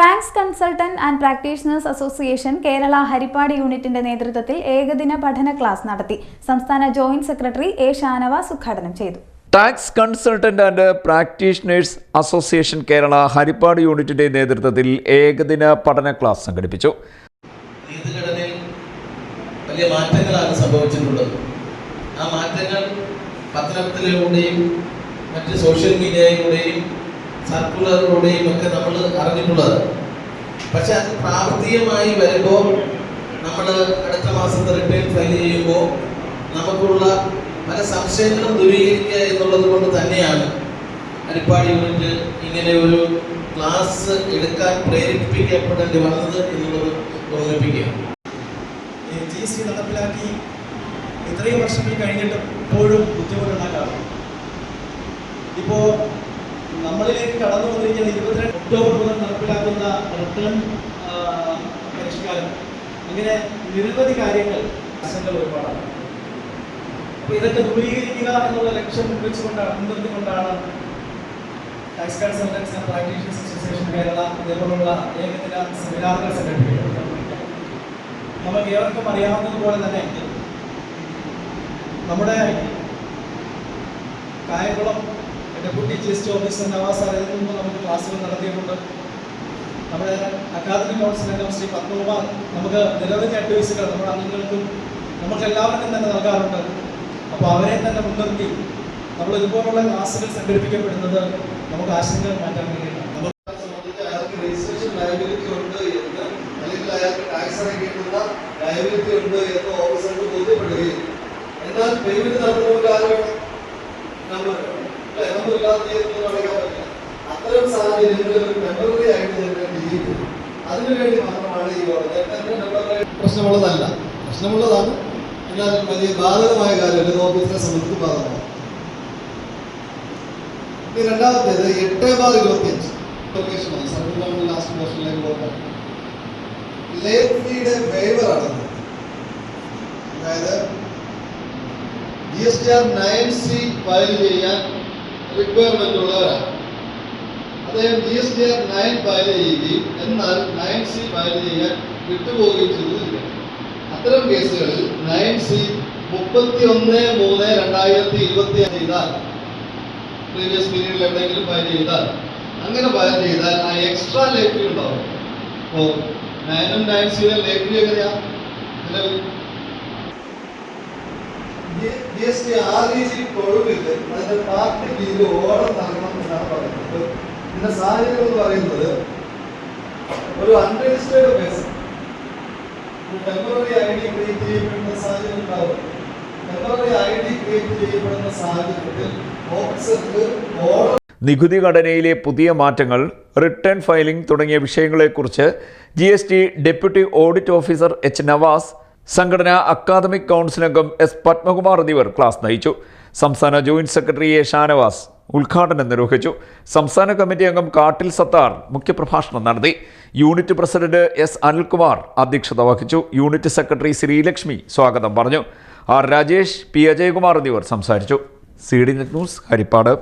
Tax consultant and practitioners association Kerala Harippad യൂണിറ്റിന്റെ നേതൃത്വത്തിൽ ഏകദിന പഠന ക്ലാസ് നടത്തി. സംസ്ഥാന ജോയിന്റ് സെക്രട്ടറി എ ഷാനവാസ് ഉദ്ഘാടനം ചെയ്തു. Tax consultant and practitioners association Kerala Harippad യൂണിറ്റിന്റെ നേതൃത്വത്തിൽ ഏകദിന പഠന ക്ലാസ് സംഘടിപ്പിച്ചു. വലിയ മാറ്റങ്ങളാണ് സംഭവിച്ചിട്ടുള്ളത്. ആ മാറ്റങ്ങൾ പത്രത്തിലൂടെയും മറ്റ് സോഷ്യൽ മീഡിയയിലൂടെയും സർക്കുലറിലൂടെയും ഒക്കെ നമ്മൾ അറിഞ്ഞിട്ടുള്ളത്. പക്ഷെ അത് പ്രാവർത്തികമായി വരുമ്പോൾ നമ്മൾ അടുത്ത മാസത്തെ റിട്ടേൺ ഫയൽ ചെയ്യുമ്പോൾ നമുക്കുള്ള പല സംശയങ്ങളും ദൂരീകരിക്കുക എന്നുള്ളത് കൊണ്ട് തന്നെയാണ് അരിപ്പാടി യൂണിറ്റ് ഇങ്ങനെ ഒരു ക്ലാസ് എടുക്കാൻ പ്രേരിപ്പിക്കപ്പെടേണ്ടി വന്നത് എന്നുള്ളത് ഓർമ്മിപ്പിക്കുക. ജി എസ് ടി നടപ്പിലാക്കി ഇത്രയും വർഷങ്ങൾ കഴിഞ്ഞിട്ട് ഇപ്പോഴും ബുദ്ധിമുട്ടുണ്ടാക്കാറുണ്ട്. ഇപ്പോൾ നമ്മളിലേക്ക് കടന്നു വന്നിരിക്കുന്ന ഇരുപത്തിരണ്ട് ഒക്ടോബർ മുതൽ നടപ്പിലാക്കുന്ന റിട്ടേൺ പരിഷ്കാരം. അങ്ങനെ നിരവധി കാര്യങ്ങൾ ആശങ്കകൾ ഒരുപാടാണ്. അപ്പൊ ഇതൊക്കെ ദൂരീകരിക്കുക എന്നുള്ള ലക്ഷ്യം വെച്ചുകൊണ്ടാണ് മുൻനിർത്തിക്കൊണ്ടാണ് ടാക്സ് അസോസിയേഷൻ കേരള സെമിനാറുകൾ നമുക്ക് ഏവർക്കും അറിയാവുന്നതുപോലെ തന്നെ നമ്മുടെ Kayamkulam deputy chief T officer Navas sir നമുക്ക് ക്ലാസ്സുകൾ നടത്തിയിട്ടുണ്ട്. നമ്മുടെ അക്കാദമി കൗൺസിൽ അംഗം ശ്രീ പത്മകുമാർ നമുക്ക് നിരവധി അഡ്വൈസുകൾ നമ്മുടെ അംഗങ്ങൾക്കും നമുക്ക് എല്ലാവർക്കും തന്നെ നൽകാറുണ്ട്. അപ്പോൾ അവരെ തന്നെ മുൻനിർത്തി നമ്മൾ ഇതുപോലുള്ള ക്ലാസ്സുകൾ സംഘടിപ്പിക്കപ്പെടുന്നത് നമുക്ക് ആശങ്ക മാറ്റാൻ വേണ്ടിയിട്ടാണ് ഉണ്ട് എന്ന് ഓഫീസർക്ക് ബോധ്യപ്പെടുകയും എന്നാൽ പേയ്മെന്റ് നടത്തുന്ന ആര് വേണം അത്തരം സാഹചര്യങ്ങളിൽ ഒരു ടെമ്പററി ആയിട്ട് ചെയ്യും അതിനുവേണ്ടി മാത്രമാണ് ഈ പ്രശ്നമുള്ളതല്ല. പ്രശ്നമുള്ളതാണ്. എന്നാൽ വലിയ ബാധകമായ കാര്യമല്ല. ഇത് ഓഫീസിനെ സംബന്ധിച്ച് ബാധകമാണ്. രണ്ടാമത്തേത് എട്ട് ബാർ ഇരുപത്തിയഞ്ച്. ലൊക്കേഷനാണ് സർവീസ് ലാസ്റ്റ് പോർഷനിലേക്ക് പോകാൻ ലേറ്റ് ഫീയുടെ ആണ് അതായത് G S T R nine C file ചെയ്യാൻ റിക്വയർമെന്റ് ഉള്ളവരാണ്. അദ്ദേഹം G S T R nine file ചെയ്യുകയും എന്നാൽ നയൻ സി ഫയൽ ചെയ്യാൻ വിട്ടുപോവുകയും ചെയ്തിരിക്കുക അത്തരം കേസുകളിൽ നയൻ സി മുപ്പത്തി ഒന്ന് മൂന്ന് രണ്ടായിരത്തി ഇരുപത്തി ചെയ്താൽ പ്രീവിയസ് പീരീഡിൽ എവിടെയെങ്കിലും ഫയൽ ചെയ്താൽ അങ്ങനെ ഫയൽ ചെയ്താൽ ആ എക്സ്ട്രാ ലേറ്റ് ഫീ ഉണ്ടാവും. അപ്പോൾ നയനും നയൻ സിയിലെ ലേറ്റ് ഫീ എങ്ങനെയാ? നിലവിൽ എന്ന് പറയുന്നത് ഒരു നികുതി ഘടനയിലെ പുതിയ മാറ്റങ്ങൾ റിട്ടേൺ ഫയലിംഗ് തുടങ്ങിയ വിഷയങ്ങളെക്കുറിച്ച് G S T deputy audit officer H Navas സംഘടന അക്കാദമിക് കൗൺസിൽ അംഗം എസ് പത്മകുമാർ എന്നിവർ ക്ലാസ് നയിച്ചു. സംസ്ഥാന ജോയിന്റ് സെക്രട്ടറി എ ഷാനവാസ് ഉദ്ഘാടനം നിർവഹിച്ചു. സംസ്ഥാന കമ്മിറ്റി അംഗം കാട്ടിൽ സത്താർ മുഖ്യപ്രഭാഷണം നടത്തി. യൂണിറ്റ് പ്രസിഡന്റ് എസ് അനിൽകുമാർ അധ്യക്ഷത വഹിച്ചു. യൂണിറ്റ് സെക്രട്ടറി ശ്രീലക്ഷ്മി സ്വാഗതം പറഞ്ഞു. ആർ രാജേഷ് പി അജയകുമാർ എന്നിവർ സംസാരിച്ചു. C D net news Harippad.